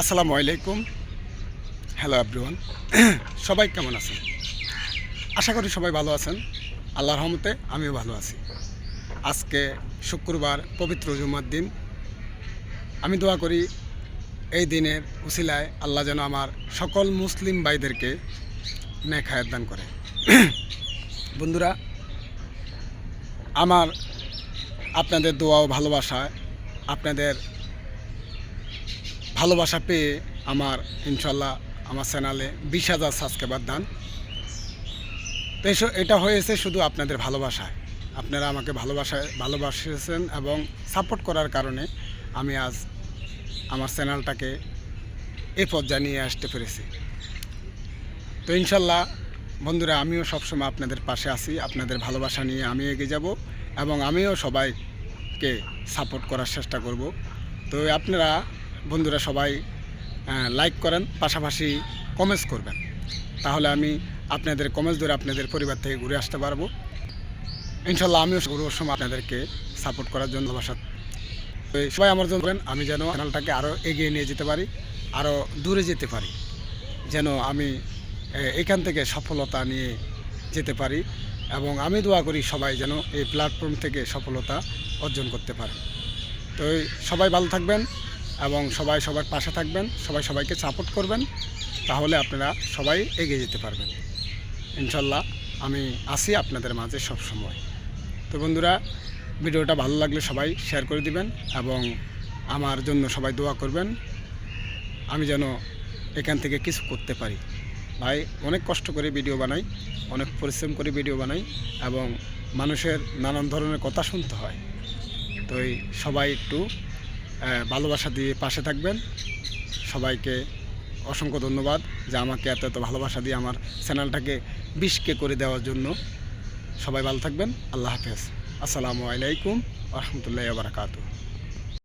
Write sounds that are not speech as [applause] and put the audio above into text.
আসসালামু আলাইকুম। Hello everyone [clears throat] সবাই কেমন আছেন? আশা করি সবাই ভালো আছেন। আল্লাহর রহমতে আমিও ভালো আছি। আজকে শুক্রবার, পবিত্র জুমার দিন। আমি দোয়া করি, এই দিনের উসিলায় আল্লাহ যেন আমার সকল মুসলিম ভাইদেরকে হায়াত দান করে। [clears throat] বন্ধুরা, আমার আপনাদের দোয়া ও ভালোবাসায় আপনাদের ভালোবাসা পেয়ে আমার, ইনশাল্লাহ আমার চ্যানেলে বিশ হাজার সাবস্ক্রাইবার দান। তো এটা হয়েছে শুধু আপনাদের ভালোবাসায়। আপনারা আমাকে ভালোবাসায়, ভালোবাসেছেন এবং সাপোর্ট করার কারণে আমি আজ আমার চ্যানেলটাকে এ পর্যায়ে নিয়ে আসতে পেরেছি। তো ইনশাল্লাহ, বন্ধুরা, আমিও সবসময় আপনাদের পাশে আছি। আপনাদের ভালোবাসা নিয়ে আমি এগিয়ে যাব এবং আমিও সবাইকে সাপোর্ট করার চেষ্টা করব। তো আপনারা বন্ধুরা সবাই লাইক করেন, পাশাপাশি কমেন্টস করবেন। তাহলে আমি আপনাদের কমেন্টস ধরে আপনাদের পরিবার থেকে ঘুরে আসতে পারব। ইনশাল্লাহ আমিও ঘুরবার সময় আপনাদেরকে সাপোর্ট করার জন্য তো সবাই আমার জন্য করেন আমি যেন চ্যানেলটাকে আরও এগিয়ে নিয়ে যেতে পারি আরও দূরে যেতে পারি, যেন আমি এখান থেকে সফলতা নিয়ে যেতে পারি এবং আমি দোয়া করি সবাই যেন এই প্ল্যাটফর্ম থেকে সফলতা অর্জন করতে পারে। তো সবাই ভালো থাকবেন এবং সবাই সবার পাশে থাকবেন, সবাই সবাইকে সাপোর্ট করবেন, তাহলে আপনারা সবাই এগিয়ে যেতে পারবেন। ইনশাল্লাহ আমি আসি আপনাদের মাঝে সব সময়। তো বন্ধুরা, ভিডিওটা ভালো লাগলে সবাই শেয়ার করে দিবেন এবং আমার জন্য সবাই দোয়া করবেন। আমি যেন এখান থেকে কিছু করতে পারি। ভাই, অনেক কষ্ট করে ভিডিও বানাই, অনেক পরিশ্রম করে ভিডিও বানাই এবং মানুষের নানান ধরনের কথা শুনতে হয়। তো এই সবাই একটু ভালোবাসা দিয়ে পাশে থাকবেন। সবাইকে অসংখ্য ধন্যবাদ যে আমাকে এত এত ভালোবাসা দিয়ে আমার চ্যানেলটাকে বিষকে করে দেওয়ার জন্য। সবাই ভালো থাকবেন। আল্লাহ হাফেজ। আসসালামু আলাইকুম রহমতুল্লাহ বারাকাতু